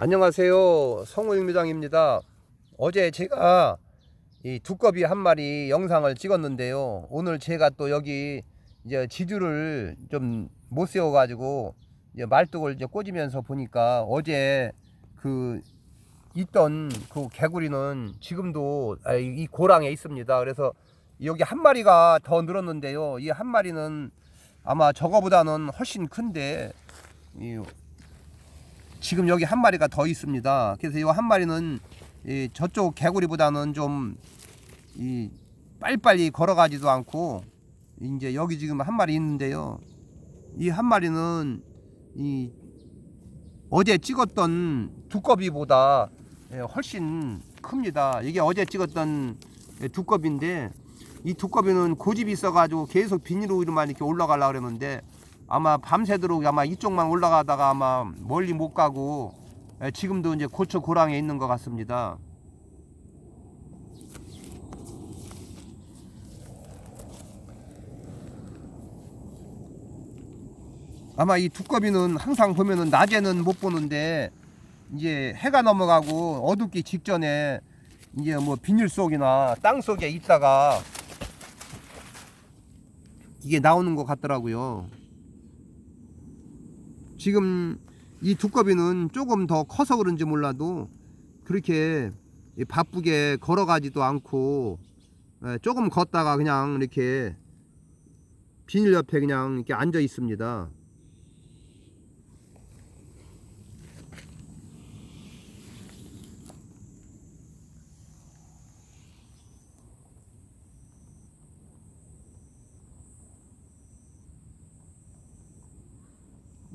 안녕하세요. 성우일미장입니다. 어제 제가 이 두꺼비 한 마리 영상을 찍었는데요. 오늘 제가 또 여기 이제 지두를 좀 못 세워가지고 이제 말뚝을 이제 꽂으면서 보니까 어제 그 있던 그 개구리는 지금도 아, 이 고랑에 있습니다. 그래서 여기 한 마리가 더 늘었는데요. 이 한 마리는 아마 저거보다는 훨씬 큰데 이 지금 여기 한 마리가 더 있습니다. 그래서 이 한 마리는 이 저쪽 개구리보다는 좀 이 빨리빨리 걸어가지도 않고 이제 여기 지금 한 마리 있는데요. 이 한 마리는 이 어제 찍었던 두꺼비보다 예, 훨씬 큽니다. 이게 어제 찍었던 예, 두꺼비인데 이 두꺼비는 고집이 있어가지고 계속 비닐우유로만 이렇게 올라가려고 그랬는데 아마 밤새도록 아마 이쪽만 올라가다가 아마 멀리 못 가고 예, 지금도 이제 고쳐 고랑에 있는 것 같습니다. 아마 이 두꺼비는 항상 보면은 낮에는 못 보는데 이제 해가 넘어가고 어둡기 직전에 이제 뭐 비닐 속이나 땅 속에 있다가 이게 나오는 것 같더라고요. 지금 이 두꺼비는 조금 더 커서 그런지 몰라도 그렇게 바쁘게 걸어가지도 않고 예, 조금 걷다가 그냥 이렇게 비닐 옆에 그냥 이렇게 앉아 있습니다.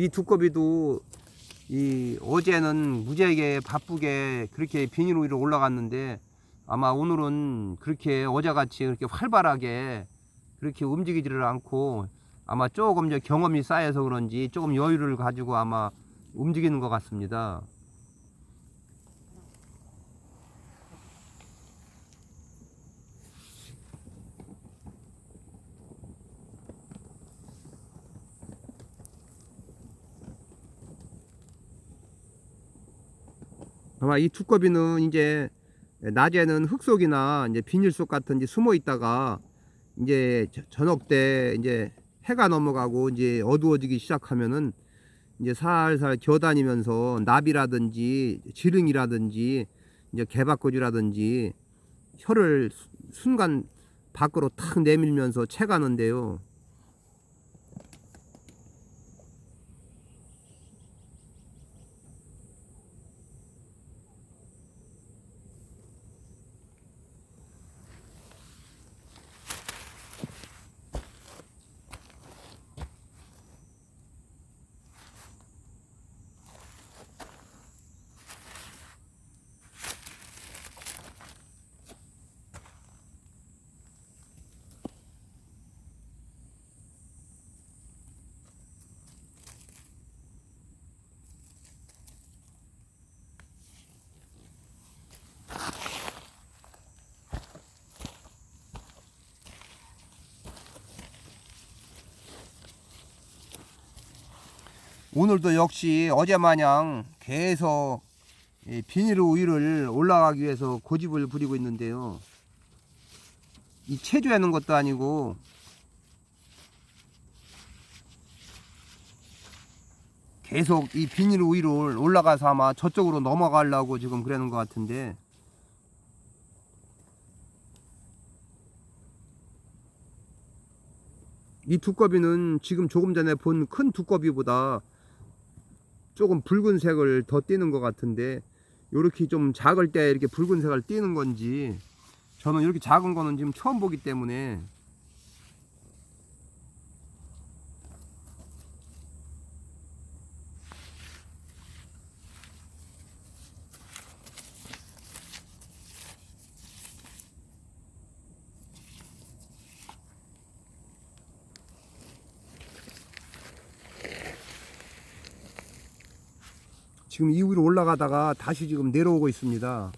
이 두꺼비도 이 어제는 무지하게 바쁘게 그렇게 비닐 위로 올라갔는데 아마 오늘은 그렇게 어제같이 그렇게 활발하게 그렇게 움직이지를 않고 아마 조금 이제 경험이 쌓여서 그런지 조금 여유를 가지고 아마 움직이는 것 같습니다. 아마 이 두꺼비는 이제 낮에는 흙 속이나 이제 비닐 속 같은 데 숨어 있다가 이제 저- 저녁 때 이제 해가 넘어가고 이제 어두워지기 시작하면은 이제 살살 겨다니면서 나비라든지 지릉이라든지 이제 개박거지라든지 혀를 수- 순간 밖으로 탁 내밀면서 채가는데요. 오늘도 역시 어제 마냥 계속 이 비닐로 위를 올라가기 위해서 고집을 부리고 있는데요. 이 체조하는 것도 아니고 계속 이 비닐 위로 올라가서 아마 저쪽으로 넘어가려고 지금 그러는 것 같은데 이 두꺼비는 지금 조금 전에 본 큰 두꺼비보다 조금 붉은색을 더 띠는 것 같은데 이렇게 좀 작을 때 이렇게 붉은색을 띠는 건지 저는 이렇게 작은 거는 지금 처음 보기 때문에 지금 이 위로 올라가다가 다시 지금 내려오고 있습니다.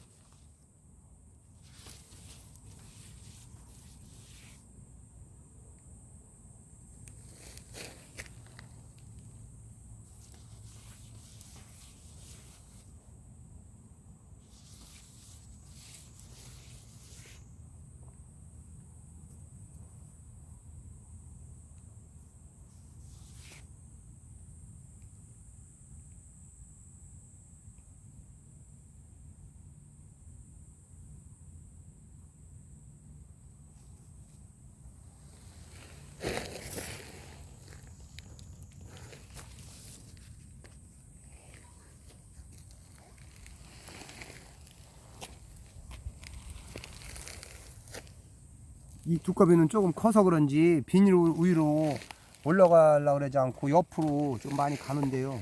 이 두꺼비는 조금 커서 그런지 비닐 위로 올라가려고 그러지 않고 옆으로 좀 많이 가는데요.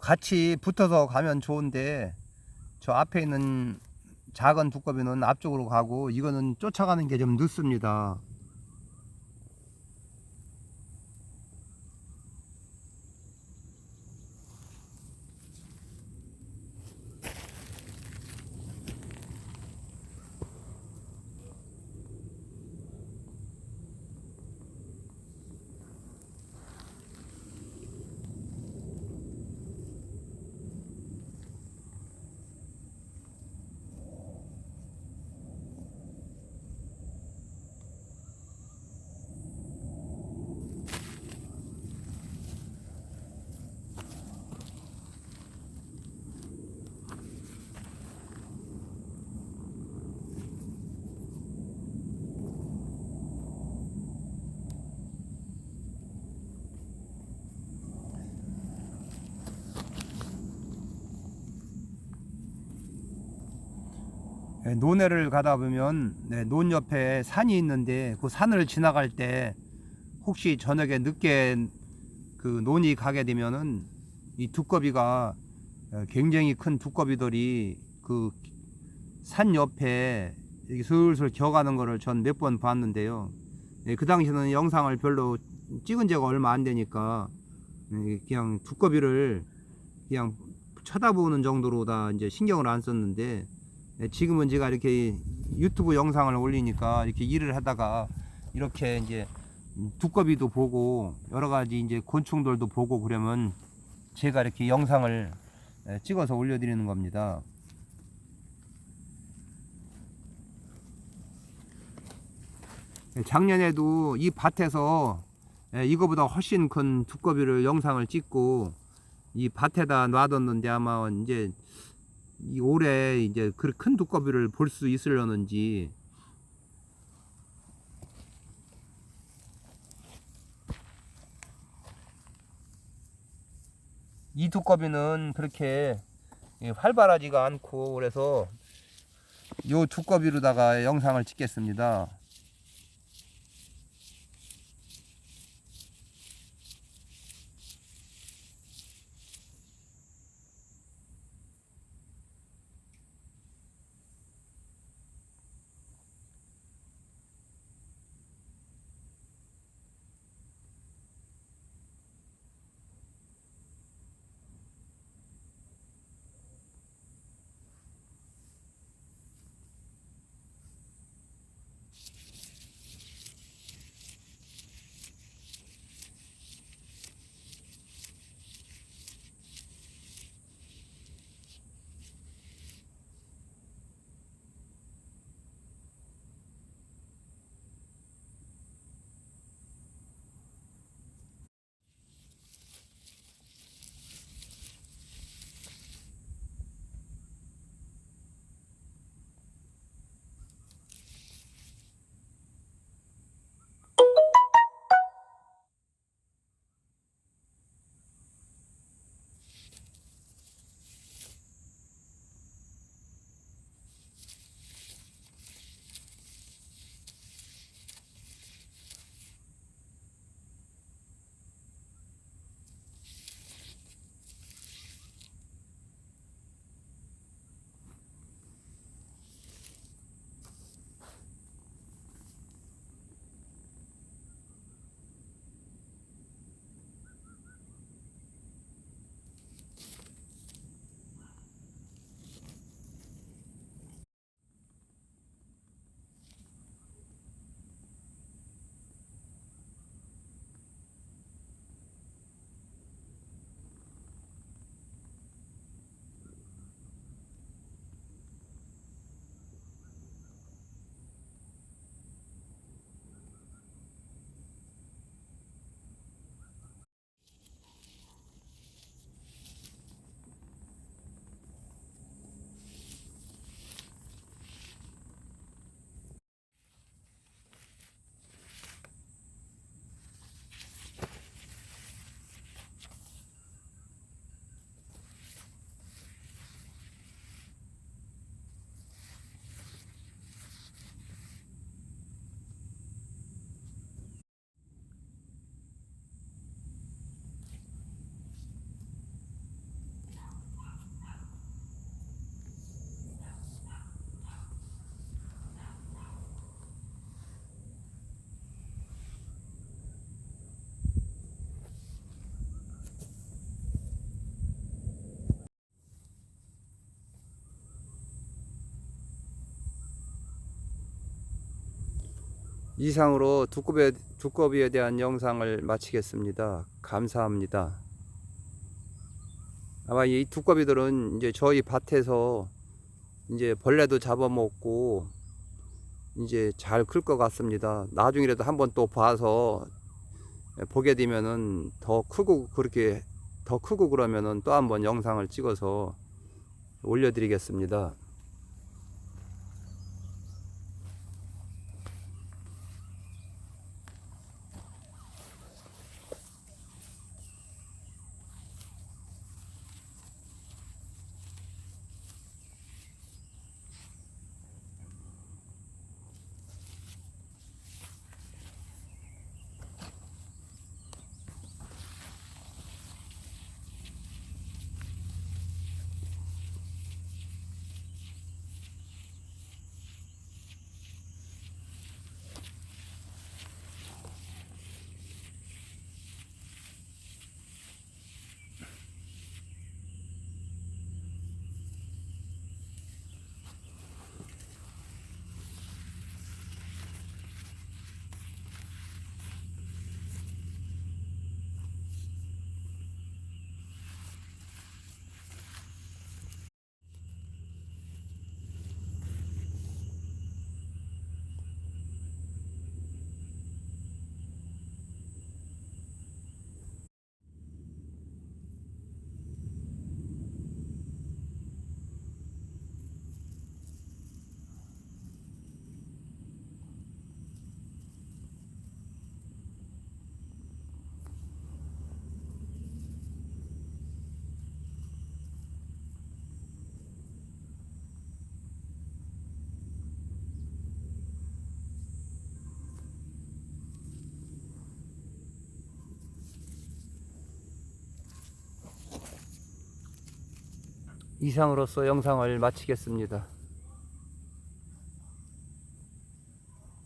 같이 붙어서 가면 좋은데 저 앞에 있는 작은 두꺼비는 앞쪽으로 가고 이거는 쫓아가는 게 좀 늦습니다. 논에를 가다 보면 네, 논 옆에 산이 있는데 그 산을 지나갈 때 혹시 저녁에 늦게 그 논이 가게 되면은 이 두꺼비가 어, 굉장히 큰 두꺼비들이 그 산 옆에 이렇게 슬슬 기어가는 거를 전 몇 번 봤는데요. 예, 그 당시에는 영상을 별로 찍은 지가 얼마 안 되니까 예, 그냥 두꺼비를 그냥 쳐다보는 정도로 다 이제 신경을 안 썼는데 네, 지금은 제가 이렇게 유튜브 영상을 올리니까 이렇게 일을 하다가 이렇게 이제 두꺼비도 보고 여러 가지 이제 곤충들도 보고 그러면 제가 이렇게 영상을 예, 찍어서 올려드리는 겁니다. 예, 작년에도 이 밭에서 예, 이거보다 훨씬 큰 두꺼비를 영상을 찍고 이 밭에다 놔뒀는데 아마 이제 이 올해 이제 그 큰 두꺼비를 볼 수 있으려는지 이 두꺼비는 그렇게 예, 활발하지가 않고 그래서 요 두꺼비로다가 영상을 찍겠습니다. 이상으로 두꺼비에, 두꺼비에 대한 영상을 마치겠습니다. 감사합니다. 아마 이 두꺼비들은 이제 저희 밭에서 이제 벌레도 잡아먹고 이제 잘 클 것 같습니다. 나중이라도 한번 또 봐서 보게 되면은 더 크고 그렇게 더 크고 그러면은 또 한번 영상을 찍어서 올려드리겠습니다. 이상으로서 영상을 마치겠습니다.